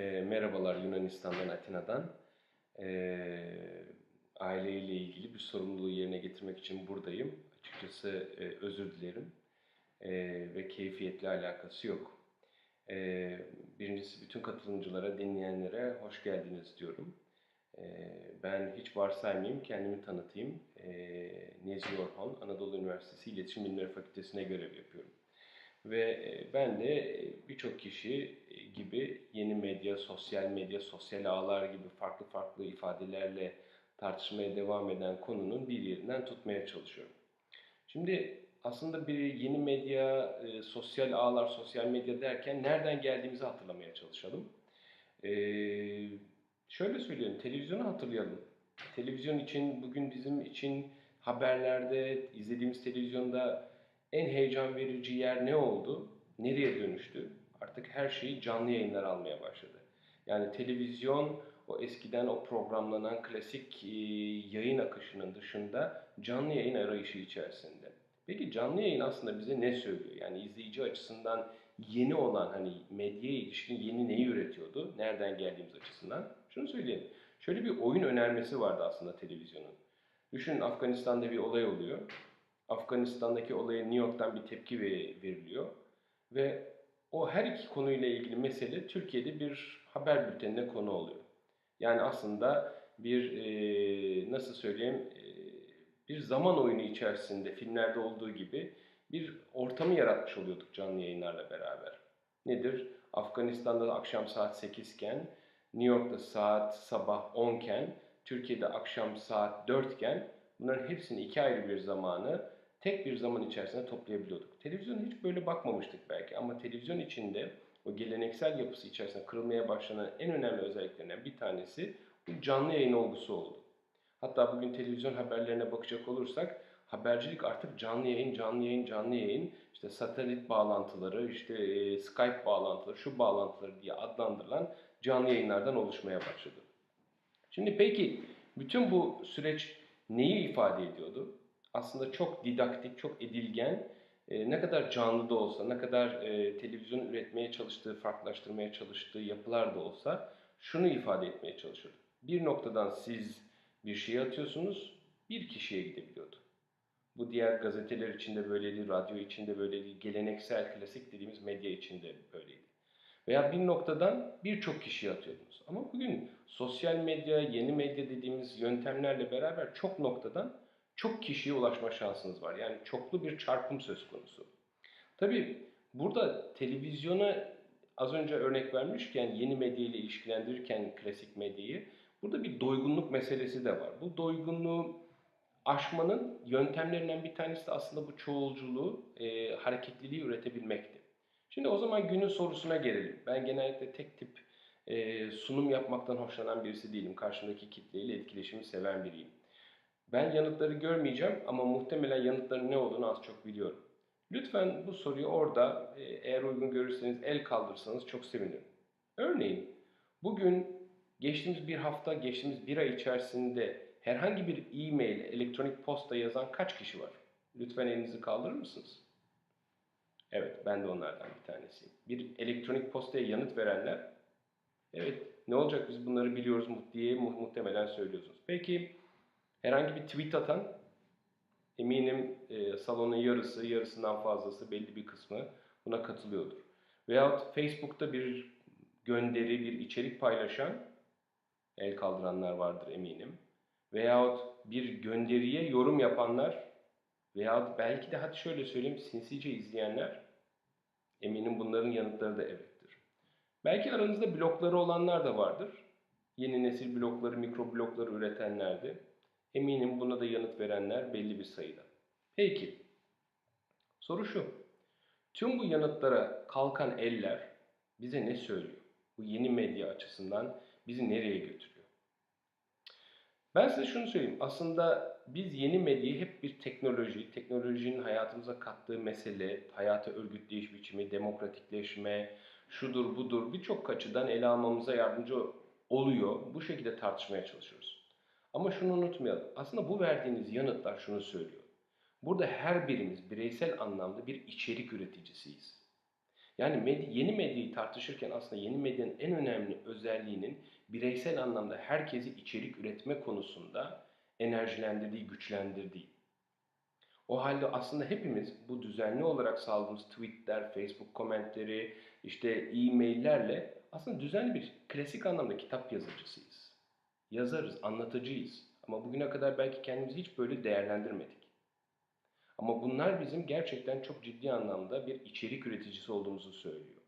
E, merhabalar Yunanistan'dan, Atina'dan. E, aileyle ilgili bir sorumluluğu yerine getirmek için buradayım. Açıkçası e, özür dilerim e, ve keyfiyetle alakası yok. E, birincisi bütün katılımcılara, dinleyenlere hoş geldiniz diyorum. E, ben hiç varsaymayayım, kendimi tanıtayım. E, Nezih Orhan, Anadolu Üniversitesi İletişim Bilimleri Fakültesi'ne görev yapıyorum. Ve e, ben de e, birçok kişi e, gibi yeni medya, sosyal medya, sosyal ağlar gibi farklı farklı ifadelerle tartışmaya devam eden konunun bir yerinden tutmaya çalışıyorum. Şimdi aslında bir yeni medya, sosyal ağlar, sosyal medya derken nereden geldiğimizi hatırlamaya çalışalım. Şöyle söyleyeyim, televizyonu hatırlayalım. Televizyon için, bugün bizim için haberlerde, izlediğimiz televizyonda en heyecan verici yer ne oldu? Nereye dönüştü? Artık her şeyi canlı yayınlar almaya başladı. Yani televizyon o eskiden o programlanan klasik e, yayın akışının dışında canlı yayın arayışı içerisinde. Peki canlı yayın aslında bize ne söylüyor? Yani izleyici açısından yeni olan hani medyaya ilişkin yeni neyi üretiyordu? Nereden geldiğimiz açısından? Şunu söyleyeyim. Şöyle bir oyun önermesi vardı aslında televizyonun. Düşünün Afganistan'da bir olay oluyor. Afganistan'daki olaya New York'tan bir tepki veriliyor. Ve o her iki konuyla ilgili mesele Türkiye'de bir haber bültenine konu oluyor. Yani aslında bir e, nasıl söyleyeyim e, bir zaman oyunu içerisinde filmlerde olduğu gibi bir ortamı yaratmış oluyorduk canlı yayınlarla beraber. Nedir? Afganistan'da akşam saat 8 iken, New York'ta saat sabah 10 iken, Türkiye'de akşam saat 4 iken bunların hepsini iki ayrı bir zamanı tek bir zaman içerisinde toplayabiliyorduk. Televizyona hiç böyle bakmamıştık belki ama televizyon içinde o geleneksel yapısı içerisinde kırılmaya başlanan en önemli özelliklerinden bir tanesi bu canlı yayın olgusu oldu. Hatta bugün televizyon haberlerine bakacak olursak habercilik artık canlı yayın, canlı yayın, canlı yayın, işte satelit bağlantıları, işte e, Skype bağlantıları, şu bağlantıları diye adlandırılan canlı yayınlardan oluşmaya başladı. Şimdi peki bütün bu süreç neyi ifade ediyordu? Aslında çok didaktik, çok edilgen, e, ne kadar canlı da olsa, ne kadar e, televizyon üretmeye çalıştığı, farklılaştırmaya çalıştığı yapılar da olsa şunu ifade etmeye çalışıyordu. Bir noktadan siz bir şey atıyorsunuz, bir kişiye gidebiliyordu. Bu diğer gazeteler içinde böyleydi, radyo içinde böyleydi, geleneksel, klasik dediğimiz medya içinde böyleydi. Veya bir noktadan birçok kişiye atıyordunuz. Ama bugün sosyal medya, yeni medya dediğimiz yöntemlerle beraber çok noktadan çok kişiye ulaşma şansınız var. Yani çoklu bir çarpım söz konusu. Tabi burada televizyona az önce örnek vermişken yeni medya ile ilişkilendirirken klasik medyayı burada bir doygunluk meselesi de var. Bu doygunluğu aşmanın yöntemlerinden bir tanesi de aslında bu çoğulculuğu, e, hareketliliği üretebilmekti. Şimdi o zaman günün sorusuna gelelim. Ben genellikle tek tip e, sunum yapmaktan hoşlanan birisi değilim. Karşımdaki kitleyle etkileşimi seven biriyim. Ben yanıtları görmeyeceğim ama muhtemelen yanıtların ne olduğunu az çok biliyorum. Lütfen bu soruyu orada e, eğer uygun görürseniz el kaldırsanız çok sevinirim. Örneğin bugün geçtiğimiz bir hafta, geçtiğimiz bir ay içerisinde herhangi bir e-mail, elektronik posta yazan kaç kişi var? Lütfen elinizi kaldırır mısınız? Evet, ben de onlardan bir tanesiyim. Bir elektronik postaya yanıt verenler, evet ne olacak biz bunları biliyoruz diye muhtemelen söylüyorsunuz. Peki Herhangi bir tweet atan eminim e, salonun yarısı, yarısından fazlası belli bir kısmı buna katılıyordur. Veyahut Facebook'ta bir gönderi, bir içerik paylaşan el kaldıranlar vardır eminim. Veyahut bir gönderiye yorum yapanlar veyahut belki de hadi şöyle söyleyeyim sinsice izleyenler eminim bunların yanıtları da evettir. Belki aranızda blokları olanlar da vardır. Yeni nesil blokları, mikro blokları üretenlerdi. Eminim buna da yanıt verenler belli bir sayıda. Peki, soru şu. Tüm bu yanıtlara kalkan eller bize ne söylüyor? Bu yeni medya açısından bizi nereye götürüyor? Ben size şunu söyleyeyim. Aslında biz yeni medyayı hep bir teknoloji, teknolojinin hayatımıza kattığı mesele, hayata örgütleyiş biçimi, demokratikleşme, şudur budur birçok açıdan ele almamıza yardımcı oluyor. Bu şekilde tartışmaya çalışıyoruz. Ama şunu unutmayalım. Aslında bu verdiğiniz yanıtlar şunu söylüyor. Burada her birimiz bireysel anlamda bir içerik üreticisiyiz. Yani med- yeni medyayı tartışırken aslında yeni medyanın en önemli özelliğinin bireysel anlamda herkesi içerik üretme konusunda enerjilendirdiği, güçlendirdiği. O halde aslında hepimiz bu düzenli olarak saldığımız tweetler, Facebook komentleri, işte e-maillerle aslında düzenli bir klasik anlamda kitap yazıcısıyız. Yazarız, anlatıcıyız. Ama bugüne kadar belki kendimizi hiç böyle değerlendirmedik. Ama bunlar bizim gerçekten çok ciddi anlamda bir içerik üreticisi olduğumuzu söylüyor.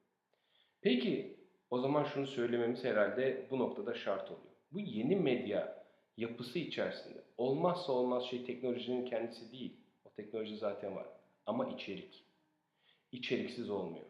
Peki o zaman şunu söylememiz herhalde bu noktada şart oluyor. Bu yeni medya yapısı içerisinde olmazsa olmaz şey teknolojinin kendisi değil. O teknoloji zaten var. Ama içerik. İçeriksiz olmuyor.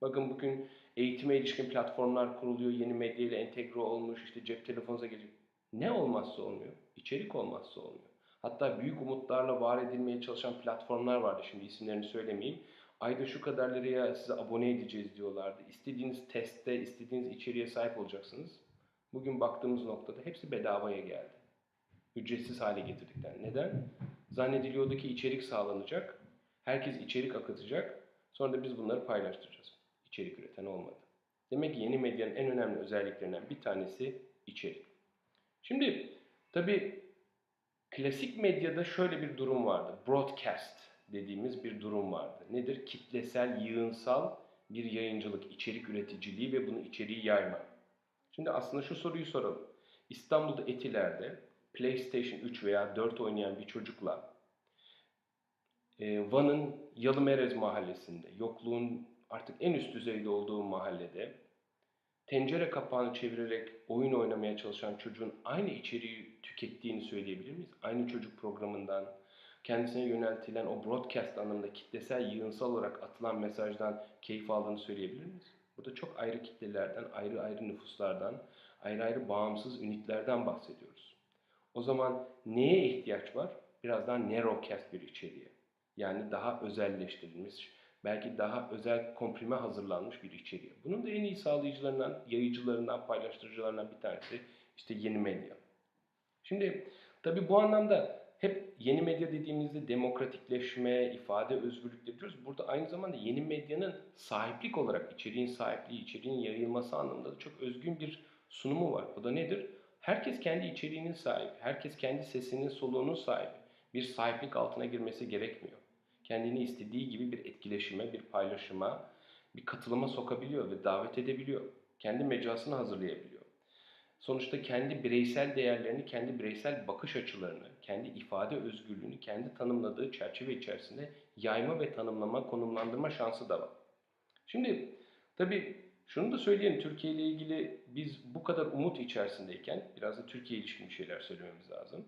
Bakın bugün eğitime ilişkin platformlar kuruluyor, yeni medya ile entegre olmuş, işte cep telefonunuza gelecek. Ne olmazsa olmuyor, içerik olmazsa olmuyor. Hatta büyük umutlarla var edilmeye çalışan platformlar vardı, şimdi isimlerini söylemeyeyim. Ayda şu kadar liraya size abone edeceğiz diyorlardı. İstediğiniz testte, istediğiniz içeriğe sahip olacaksınız. Bugün baktığımız noktada hepsi bedavaya geldi. Ücretsiz hale getirdikler. Neden? Zannediliyordu ki içerik sağlanacak, herkes içerik akıtacak, sonra da biz bunları paylaştıracağız. İçerik üreten olmadı. Demek ki yeni medyanın en önemli özelliklerinden bir tanesi içerik. Şimdi tabii klasik medyada şöyle bir durum vardı. Broadcast dediğimiz bir durum vardı. Nedir? Kitlesel, yığınsal bir yayıncılık, içerik üreticiliği ve bunu içeriği yayma. Şimdi aslında şu soruyu soralım. İstanbul'da Etiler'de PlayStation 3 veya 4 oynayan bir çocukla e, Van'ın Yalımerez mahallesinde, yokluğun artık en üst düzeyde olduğu mahallede tencere kapağını çevirerek oyun oynamaya çalışan çocuğun aynı içeriği tükettiğini söyleyebilir miyiz? Aynı çocuk programından, kendisine yöneltilen o broadcast anlamında kitlesel, yığınsal olarak atılan mesajdan keyif aldığını söyleyebilir miyiz? Burada çok ayrı kitlelerden, ayrı ayrı nüfuslardan, ayrı ayrı bağımsız ünitlerden bahsediyoruz. O zaman neye ihtiyaç var? Biraz daha narrowcast bir içeriğe. Yani daha özelleştirilmiş, belki daha özel komprime hazırlanmış bir içeriğe. Bunun da en iyi sağlayıcılarından, yayıcılarından, paylaştırıcılarından bir tanesi işte yeni medya. Şimdi tabii bu anlamda hep yeni medya dediğimizde demokratikleşme, ifade özgürlükleri diyoruz. Burada aynı zamanda yeni medyanın sahiplik olarak içeriğin sahipliği, içeriğin yayılması anlamında da çok özgün bir sunumu var. O da nedir? Herkes kendi içeriğinin sahibi, herkes kendi sesinin, soluğunun sahibi. Bir sahiplik altına girmesi gerekmiyor. Kendini istediği gibi bir etkileşime, bir paylaşıma, bir katılıma sokabiliyor ve davet edebiliyor. Kendi mecrasını hazırlayabiliyor. Sonuçta kendi bireysel değerlerini, kendi bireysel bakış açılarını, kendi ifade özgürlüğünü, kendi tanımladığı çerçeve içerisinde yayma ve tanımlama, konumlandırma şansı da var. Şimdi tabii şunu da söyleyelim, Türkiye ile ilgili biz bu kadar umut içerisindeyken biraz da Türkiye ilişkin bir şeyler söylememiz lazım.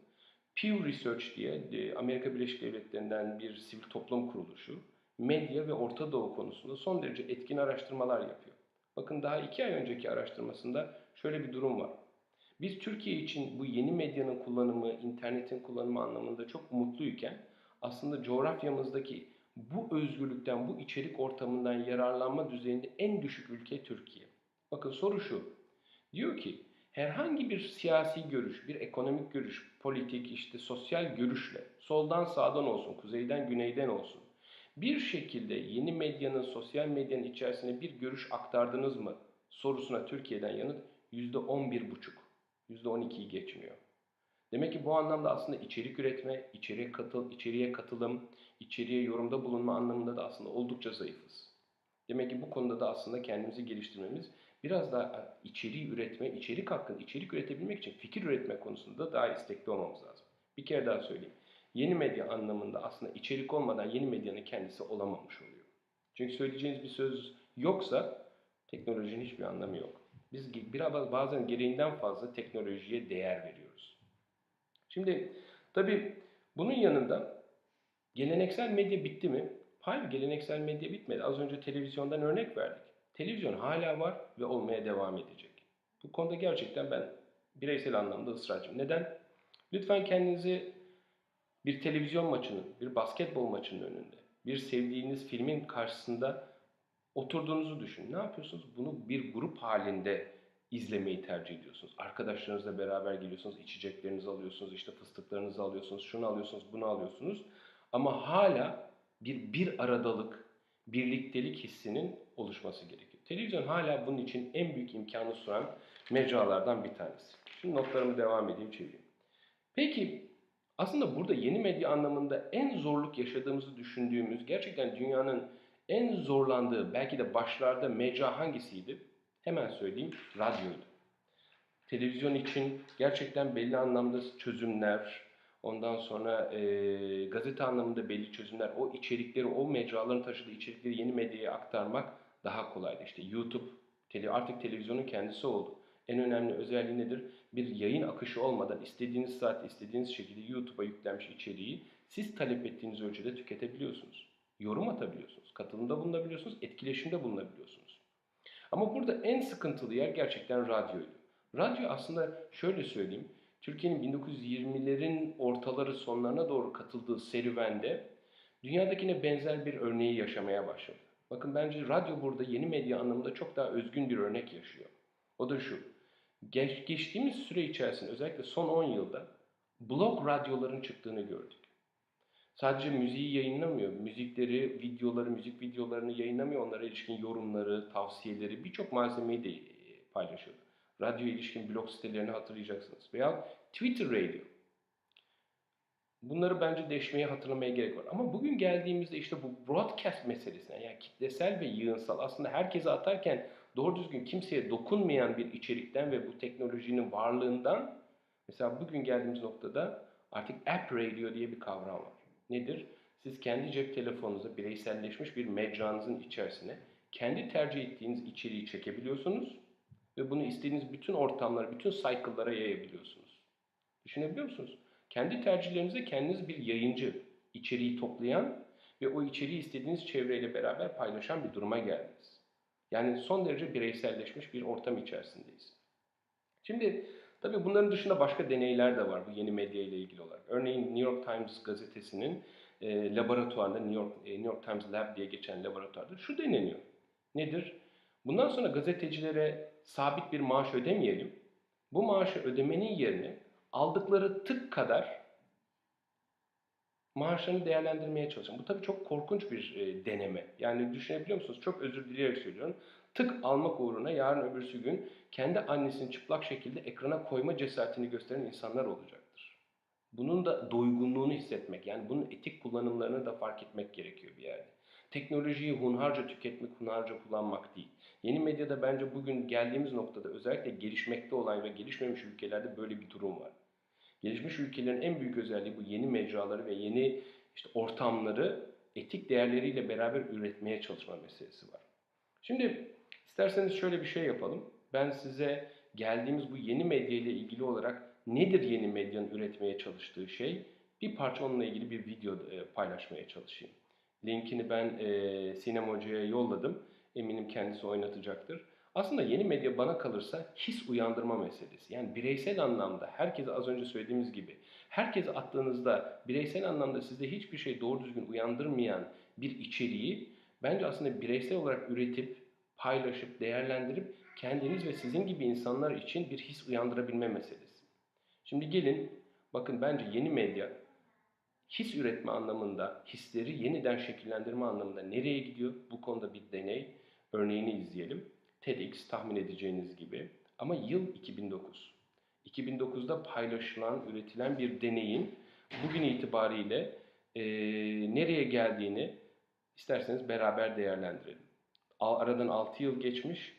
Pew Research diye e, Amerika Birleşik Devletleri'nden bir sivil toplum kuruluşu medya ve Orta Doğu konusunda son derece etkin araştırmalar yapıyor. Bakın daha iki ay önceki araştırmasında şöyle bir durum var. Biz Türkiye için bu yeni medyanın kullanımı, internetin kullanımı anlamında çok umutluyken aslında coğrafyamızdaki bu özgürlükten, bu içerik ortamından yararlanma düzeyinde en düşük ülke Türkiye. Bakın soru şu. Diyor ki herhangi bir siyasi görüş, bir ekonomik görüş, politik, işte sosyal görüşle soldan sağdan olsun, kuzeyden güneyden olsun bir şekilde yeni medyanın, sosyal medyanın içerisine bir görüş aktardınız mı sorusuna Türkiye'den yanıt %11,5. %12'yi geçmiyor. Demek ki bu anlamda aslında içerik üretme, içeriye, katıl, içeriye katılım, içeriye yorumda bulunma anlamında da aslında oldukça zayıfız. Demek ki bu konuda da aslında kendimizi geliştirmemiz, biraz daha içeriği üretme, içerik hakkında içerik üretebilmek için fikir üretme konusunda daha istekli olmamız lazım. Bir kere daha söyleyeyim. Yeni medya anlamında aslında içerik olmadan yeni medyanın kendisi olamamış oluyor. Çünkü söyleyeceğiniz bir söz yoksa teknolojinin hiçbir anlamı yok. Biz biraz bazen gereğinden fazla teknolojiye değer veriyoruz. Şimdi tabii bunun yanında geleneksel medya bitti mi? Hayır geleneksel medya bitmedi. Az önce televizyondan örnek verdik. Televizyon hala var ve olmaya devam edecek. Bu konuda gerçekten ben bireysel anlamda ısrarcıyım. Neden? Lütfen kendinizi bir televizyon maçının, bir basketbol maçının önünde, bir sevdiğiniz filmin karşısında oturduğunuzu düşünün. Ne yapıyorsunuz? Bunu bir grup halinde izlemeyi tercih ediyorsunuz. Arkadaşlarınızla beraber geliyorsunuz, içeceklerinizi alıyorsunuz, işte fıstıklarınızı alıyorsunuz, şunu alıyorsunuz, bunu alıyorsunuz. Ama hala bir bir aradalık, birliktelik hissinin oluşması gerekiyor. Televizyon hala bunun için en büyük imkanı sunan mecralardan bir tanesi. Şimdi notlarımı devam edeyim çevireyim. Peki aslında burada yeni medya anlamında en zorluk yaşadığımızı düşündüğümüz gerçekten dünyanın en zorlandığı belki de başlarda mecra hangisiydi? Hemen söyleyeyim radyoydu. Televizyon için gerçekten belli anlamda çözümler, ondan sonra e, gazete anlamında belli çözümler, o içerikleri, o mecraların taşıdığı içerikleri yeni medyaya aktarmak daha kolaydı. İşte YouTube tele, artık televizyonun kendisi oldu. En önemli özelliği nedir? Bir yayın akışı olmadan istediğiniz saatte istediğiniz şekilde YouTube'a yüklenmiş içeriği siz talep ettiğiniz ölçüde tüketebiliyorsunuz. Yorum atabiliyorsunuz, katılımda bulunabiliyorsunuz, etkileşimde bulunabiliyorsunuz. Ama burada en sıkıntılı yer gerçekten radyoydu. Radyo aslında şöyle söyleyeyim, Türkiye'nin 1920'lerin ortaları sonlarına doğru katıldığı serüvende dünyadakine benzer bir örneği yaşamaya başladı. Bakın bence radyo burada yeni medya anlamında çok daha özgün bir örnek yaşıyor. O da şu, geç, geçtiğimiz süre içerisinde özellikle son 10 yılda blog radyoların çıktığını gördük. Sadece müziği yayınlamıyor, müzikleri, videoları, müzik videolarını yayınlamıyor, onlara ilişkin yorumları, tavsiyeleri, birçok malzemeyi de e, paylaşıyor. Radyo ilişkin blog sitelerini hatırlayacaksınız. Veya Twitter Radio. Bunları bence deşmeye, hatırlamaya gerek var. Ama bugün geldiğimizde işte bu broadcast meselesine, yani kitlesel ve yığınsal aslında herkese atarken doğru düzgün kimseye dokunmayan bir içerikten ve bu teknolojinin varlığından mesela bugün geldiğimiz noktada artık app radio diye bir kavram var. Nedir? Siz kendi cep telefonunuza bireyselleşmiş bir mecranızın içerisine kendi tercih ettiğiniz içeriği çekebiliyorsunuz ve bunu istediğiniz bütün ortamlara, bütün cycle'lara yayabiliyorsunuz. Düşünebiliyor musunuz? Kendi tercihlerinize kendiniz bir yayıncı, içeriği toplayan ve o içeriği istediğiniz çevreyle beraber paylaşan bir duruma geldiniz. Yani son derece bireyselleşmiş bir ortam içerisindeyiz. Şimdi tabii bunların dışında başka deneyler de var bu yeni medya ile ilgili olarak. Örneğin New York Times gazetesinin e, laboratuvarında New York, e, New York Times Lab diye geçen laboratuvarda şu deneniyor. Nedir? Bundan sonra gazetecilere sabit bir maaş ödemeyelim. Bu maaşı ödemenin yerine aldıkları tık kadar maaşlarını değerlendirmeye çalışın. Bu tabii çok korkunç bir e, deneme. Yani düşünebiliyor musunuz? Çok özür dileyerek söylüyorum. Tık almak uğruna yarın öbürsü gün kendi annesini çıplak şekilde ekrana koyma cesaretini gösteren insanlar olacaktır. Bunun da doygunluğunu hissetmek, yani bunun etik kullanımlarını da fark etmek gerekiyor bir yerde. Teknolojiyi hunharca tüketmek, hunharca kullanmak değil. Yeni medyada bence bugün geldiğimiz noktada özellikle gelişmekte olan ve gelişmemiş ülkelerde böyle bir durum var. Gelişmiş ülkelerin en büyük özelliği bu yeni mecraları ve yeni işte ortamları etik değerleriyle beraber üretmeye çalışma meselesi var. Şimdi isterseniz şöyle bir şey yapalım. Ben size geldiğimiz bu yeni medya ile ilgili olarak nedir yeni medyanın üretmeye çalıştığı şey? Bir parça onunla ilgili bir video e, paylaşmaya çalışayım. Linkini ben e, Sinem Hoca'ya yolladım. Eminim kendisi oynatacaktır. Aslında yeni medya bana kalırsa his uyandırma meselesi. Yani bireysel anlamda herkese az önce söylediğimiz gibi herkese attığınızda bireysel anlamda sizde hiçbir şey doğru düzgün uyandırmayan bir içeriği bence aslında bireysel olarak üretip, paylaşıp, değerlendirip kendiniz ve sizin gibi insanlar için bir his uyandırabilme meselesi. Şimdi gelin bakın bence yeni medya his üretme anlamında, hisleri yeniden şekillendirme anlamında nereye gidiyor? Bu konuda bir deney örneğini izleyelim. TEDx tahmin edeceğiniz gibi ama yıl 2009. 2009'da paylaşılan, üretilen bir deneyin bugün itibariyle e, nereye geldiğini isterseniz beraber değerlendirelim. Aradan 6 yıl geçmiş.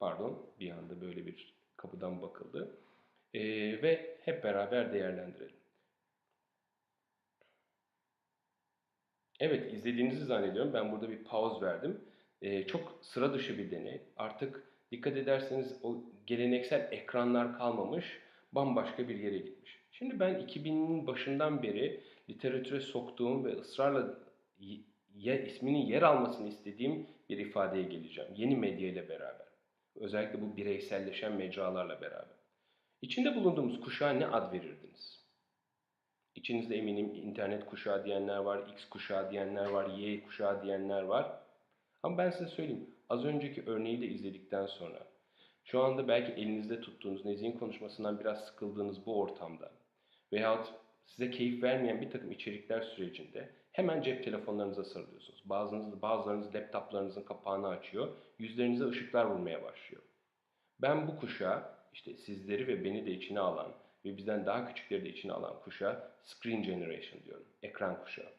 Pardon, bir anda böyle bir kapıdan bakıldı. E, ve hep beraber değerlendirelim. Evet, izlediğinizi zannediyorum. Ben burada bir pause verdim. Ee, çok sıra dışı bir deney. Artık dikkat ederseniz o geleneksel ekranlar kalmamış, bambaşka bir yere gitmiş. Şimdi ben 2000'in başından beri literatüre soktuğum ve ısrarla yer, isminin yer almasını istediğim bir ifadeye geleceğim. Yeni medya ile beraber. Özellikle bu bireyselleşen mecralarla beraber. İçinde bulunduğumuz kuşağa ne ad verirdiniz? İçinizde eminim internet kuşağı diyenler var, X kuşağı diyenler var, Y kuşağı diyenler var. Ama ben size söyleyeyim, az önceki örneği de izledikten sonra, şu anda belki elinizde tuttuğunuz Nezih'in konuşmasından biraz sıkıldığınız bu ortamda veyahut size keyif vermeyen bir takım içerikler sürecinde Hemen cep telefonlarınıza sarılıyorsunuz. Bazınız, bazılarınız laptoplarınızın kapağını açıyor. Yüzlerinize ışıklar vurmaya başlıyor. Ben bu kuşağa işte sizleri ve beni de içine alan ve bizden daha küçükleri de içine alan kuşağa screen generation diyorum. Ekran kuşağı.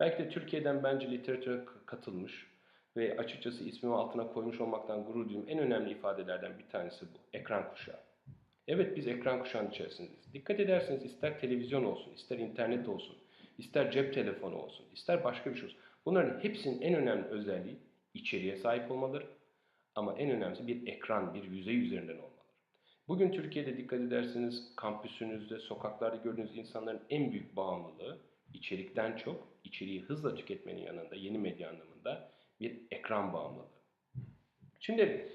Belki de Türkiye'den bence literatüre katılmış ve açıkçası ismimi altına koymuş olmaktan gurur duyduğum en önemli ifadelerden bir tanesi bu. Ekran kuşağı. Evet biz ekran kuşağının içerisindeyiz. Dikkat ederseniz ister televizyon olsun, ister internet olsun, ister cep telefonu olsun, ister başka bir şey olsun. Bunların hepsinin en önemli özelliği içeriğe sahip olmaları ama en önemlisi bir ekran, bir yüzey üzerinden olmaları. Bugün Türkiye'de dikkat ederseniz kampüsünüzde, sokaklarda gördüğünüz insanların en büyük bağımlılığı içerikten çok, içeriği hızla tüketmenin yanında, yeni medya anlamında bir ekran bağımlılığı. Şimdi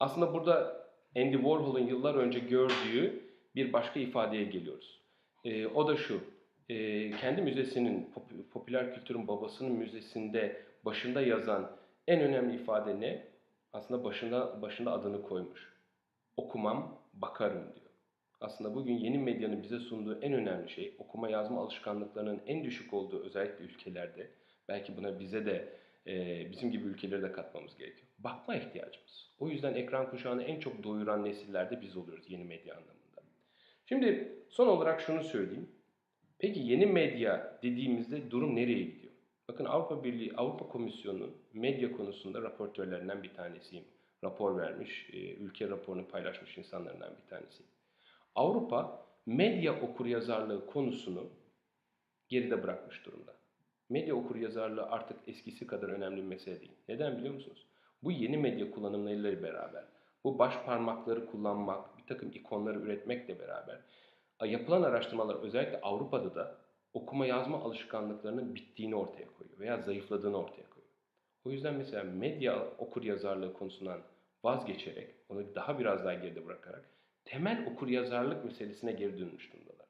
aslında burada Andy Warhol'un yıllar önce gördüğü bir başka ifadeye geliyoruz. Ee, o da şu, e, kendi müzesinin, pop- popüler kültürün babasının müzesinde başında yazan en önemli ifade ne? Aslında başında, başında adını koymuş. Okumam, bakarım diyor. Aslında bugün yeni medyanın bize sunduğu en önemli şey okuma yazma alışkanlıklarının en düşük olduğu özellikle ülkelerde belki buna bize de e, bizim gibi ülkeleri de katmamız gerekiyor. Bakma ihtiyacımız. O yüzden ekran kuşağını en çok doyuran nesillerde biz oluyoruz yeni medya anlamında. Şimdi son olarak şunu söyleyeyim. Peki yeni medya dediğimizde durum nereye gidiyor? Bakın Avrupa Birliği, Avrupa Komisyonu medya konusunda raportörlerinden bir tanesiyim. Rapor vermiş, e, ülke raporunu paylaşmış insanlarından bir tanesiyim. Avrupa medya okuryazarlığı konusunu geride bırakmış durumda. Medya okuryazarlığı artık eskisi kadar önemli bir mesele değil. Neden biliyor musunuz? Bu yeni medya kullanımlarıyla beraber, bu baş parmakları kullanmak, bir takım ikonları üretmekle beraber yapılan araştırmalar özellikle Avrupa'da da okuma yazma alışkanlıklarının bittiğini ortaya koyuyor veya zayıfladığını ortaya koyuyor. O yüzden mesela medya okuryazarlığı konusundan vazgeçerek, onu daha biraz daha geride bırakarak temel okuryazarlık meselesine geri dönmüş durumdalar.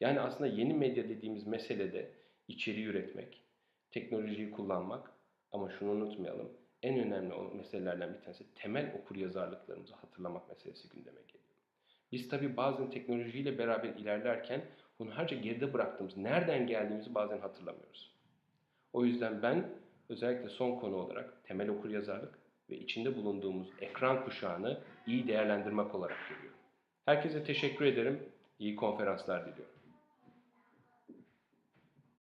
Yani aslında yeni medya dediğimiz meselede içeriği üretmek, teknolojiyi kullanmak ama şunu unutmayalım, en önemli meselelerden bir tanesi temel okuryazarlıklarımızı hatırlamak meselesi gündeme geliyor. Biz tabii bazen teknolojiyle beraber ilerlerken hunharca geride bıraktığımız, nereden geldiğimizi bazen hatırlamıyoruz. O yüzden ben özellikle son konu olarak temel okuryazarlık ve içinde bulunduğumuz ekran kuşağını iyi değerlendirmek olarak görüyorum. Herkese teşekkür ederim. İyi konferanslar diliyorum.